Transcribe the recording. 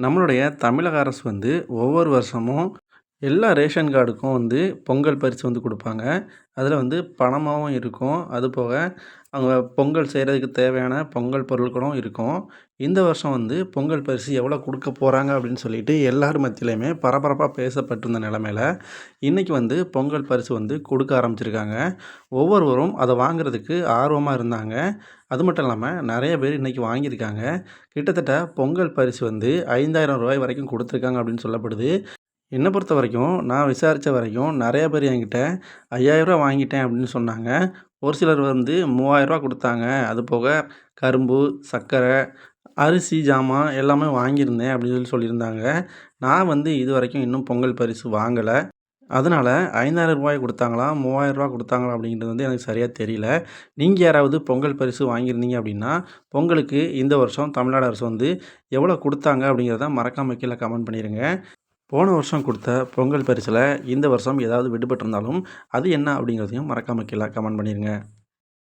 நம்மளுடைய தமிழக அரசு வந்து ஒவ்வொரு வருஷமும் எல்லா ரேஷன் கார்டுக்கும் வந்து பொங்கல் பரிசு வந்து கொடுப்பாங்க. அதில் வந்து பணமாகவும் இருக்கும். அதுபோக அவங்க பொங்கல் செய்கிறதுக்கு தேவையான பொங்கல் பொருட்களும் இருக்கும். இந்த வருஷம் வந்து பொங்கல் பரிசு எவ்வளோ கொடுக்க போகிறாங்க அப்படின்னு சொல்லிட்டு எல்லார் மத்தியிலையுமே பரபரப்பாக பேசப்பட்டிருந்த நிலமையில இன்றைக்கி வந்து பொங்கல் பரிசு வந்து கொடுக்க ஆரம்பிச்சிருக்காங்க. ஒவ்வொருவரும் அதை வாங்குறதுக்கு ஆர்வமாக இருந்தாங்க. அது மட்டும் இல்லாமல் நிறைய பேர் இன்றைக்கி வாங்கியிருக்காங்க. கிட்டத்தட்ட பொங்கல் பரிசு வந்து ஐந்தாயிரம் ரூபாய் வரைக்கும் கொடுத்துருக்காங்க அப்படின்னு சொல்லப்படுது. என்னை பொறுத்த வரைக்கும் நான் விசாரித்த வரைக்கும் நிறைய பேர் என்கிட்ட ஐயாயிரரூவா வாங்கிட்டேன் அப்படின்னு சொன்னாங்க. ஒரு சிலர் வந்து மூவாயிரரூவா கொடுத்தாங்க. அது போக கரும்பு சர்க்கரை அரிசி ஜாமான் எல்லாமே வாங்கியிருந்தேன் அப்படின்னு சொல்லி சொல்லியிருந்தாங்க. நான் வந்து இது வரைக்கும் இன்னும் பொங்கல் பரிசு வாங்கலை. அதனால் ஐந்தாயிரம் ரூபாய் கொடுத்தாங்களா மூவாயிரம் ரூபா கொடுத்தாங்களா அப்படிங்கிறது வந்து எனக்கு சரியாக தெரியல. நீங்கள் யாராவது பொங்கல் பரிசு வாங்கியிருந்தீங்க அப்படின்னா பொங்கலுக்கு இந்த வருஷம் தமிழ்நாடு அரசு வந்து எவ்வளோ கொடுத்தாங்க அப்படிங்கிறத மறக்காமல் கீழே கமெண்ட் பண்ணிடுங்க போன வருஷம் கொடுத்த பொங்கல் பரிசில் இந்த வருஷம் ஏதாவது விடுபட்டிருந்தாலும் அது என்ன அப்படிங்கிறதையும் மறக்காமல் கீழே கமெண்ட் பண்ணிடுங்க